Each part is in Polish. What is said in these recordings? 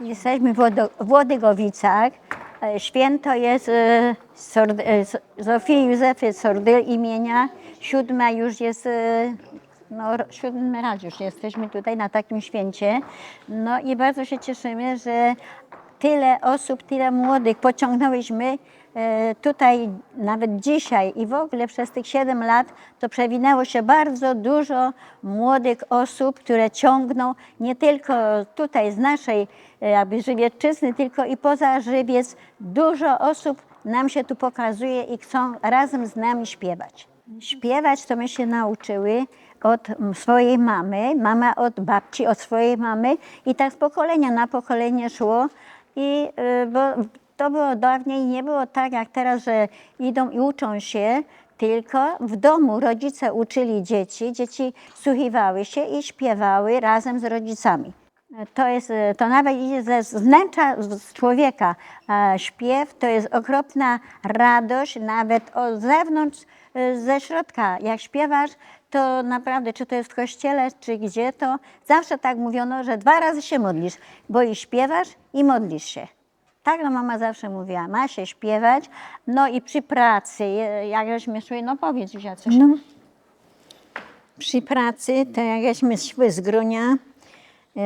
Jesteśmy w Włodygowicach. E, Święto jest e, e, Zofii Józefy Sordyl imienia. Siódma już jest, no siódmy raz już jesteśmy tutaj na takim święcie. No i bardzo się cieszymy, że tyle osób, tyle młodych pociągnęłyśmy tutaj nawet dzisiaj i w ogóle przez tych 7 lat to przewinęło się bardzo dużo młodych osób, które ciągną nie tylko tutaj z naszej e, jakby Żywiecczyzny, tylko i poza Żywiec. Dużo osób nam się tu pokazuje i chcą razem z nami śpiewać. Śpiewać to my się nauczyły od swojej mamy, mama od babci, od swojej mamy i tak z pokolenia na pokolenie szło. I y, bo to było dawniej, nie było tak jak teraz, że idą i uczą się, tylko w domu rodzice uczyli dzieci, dzieci wsłuchiwały się i śpiewały razem z rodzicami. To, jest, to nawet idzie ze wnętrza człowieka. Śpiew to jest okropna radość, nawet od zewnątrz, y, ze środka. Jak śpiewasz, to naprawdę, czy to jest w kościele, czy gdzie, to zawsze tak mówiono, że dwa razy się modlisz, bo i śpiewasz, i modlisz się. Tak no mama zawsze mówiła, ma się śpiewać, no i przy pracy, jak żeśmy szły, no powiedz już coś. No. Przy pracy, to jak żeśmy szły z Grunia, e,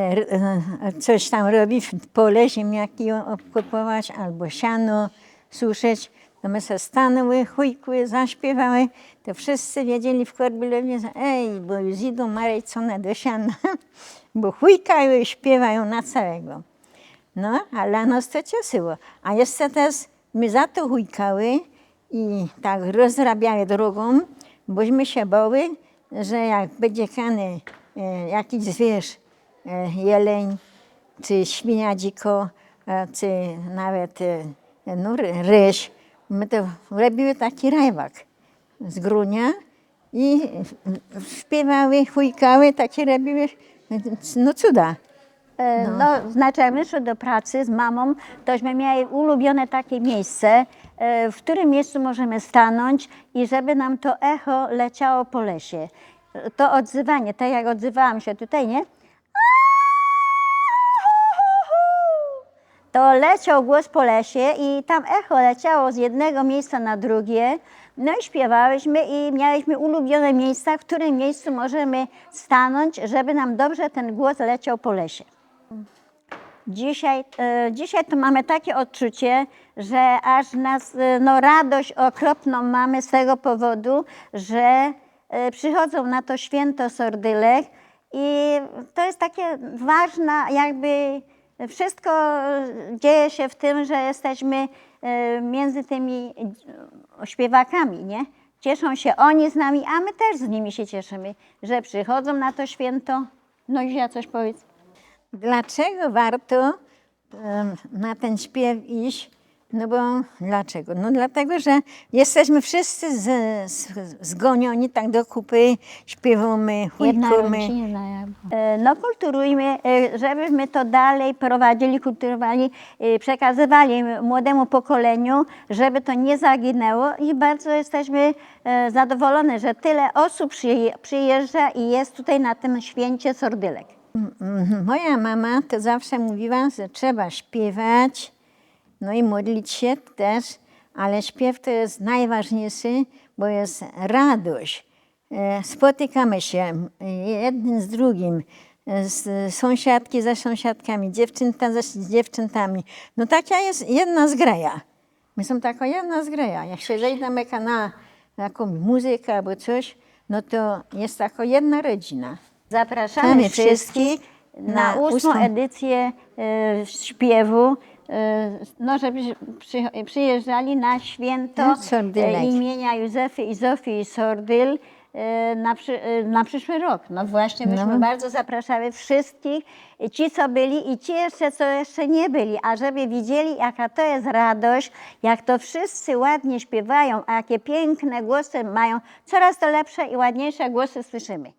e, coś tam robić, w pole ziemniaki obkupować albo siano suszyć, to my se stanęły, chujkły, zaśpiewały, to wszyscy wiedzieli w Korbilowie, że ej, bo już idą marejcone do siana, bo chujkają i śpiewają na całego. No, ale to cieszyło. A jeszcze też my za to chujkały i tak rozrabiały drogą, bośmy się bały, że jak będzie kany e, jakiś zwierz, e, jeleń, czy świnia dziko, e, czy nawet e, no, my to robiły taki rajwak z grunia i śpiewały, chujkały, takie robiły, no cuda. E, No. znaczy jak my szły do pracy z mamą, tośmy mieli ulubione takie miejsce, e, w którym miejscu możemy stanąć i żeby nam to echo leciało po lesie. To odzywanie, tak jak odzywałam się tutaj, nie? To leciał głos po lesie i tam echo leciało z jednego miejsca na drugie. No i śpiewałyśmy i mieliśmy ulubione miejsca, w którym miejscu możemy stanąć, żeby nam dobrze ten głos leciał po lesie. Dzisiaj, e, dzisiaj to mamy takie odczucie, że aż nas, e, no radość okropną mamy z tego powodu, że e, przychodzą na to święto Sordylek i to jest takie ważne, jakby wszystko dzieje się w tym, że jesteśmy między tymi śpiewakami, nie? Cieszą się oni z nami, a my też z nimi się cieszymy, że przychodzą na to święto. No i ja coś powiedz. Dlaczego warto na ten śpiew iść? No bo dlaczego? No dlatego, że jesteśmy wszyscy z, z, zgonioni tak do kupy, śpiewamy, Jedna chujkamy. E, No kulturujmy, e, żebyśmy to dalej prowadzili, kulturowali, e, przekazywali młodemu pokoleniu, żeby to nie zaginęło i bardzo jesteśmy zadowolone, że tyle osób przyje- przyjeżdża i jest tutaj na tym święcie Sordylek. Mhm. Moja mama to zawsze mówiła, że trzeba śpiewać, no i modlić się też, ale śpiew to jest najważniejszy, bo jest radość. E, Spotykamy się e, jeden z drugim, e, z sąsiadki ze sąsiadkami, dziewczęta ze z dziewczętami. No taka jest jedna zgraja. My są taka jedna zgraja. Jak się zejdziemy na jakąś muzykę albo coś, no to jest taka jedna rodzina. Zapraszamy wszystkich na ósmą edycję e, śpiewu, e, no żeby przy, przyjeżdżali na święto Sordylek. e, imienia Józefy i Zofii Sordyl na, przy, na przyszły rok. No właśnie, myśmy No. bardzo zapraszamy wszystkich, ci co byli i ci jeszcze, co jeszcze nie byli, a żeby widzieli jaka to jest radość, jak to wszyscy ładnie śpiewają, a jakie piękne głosy mają, coraz to lepsze i ładniejsze głosy słyszymy.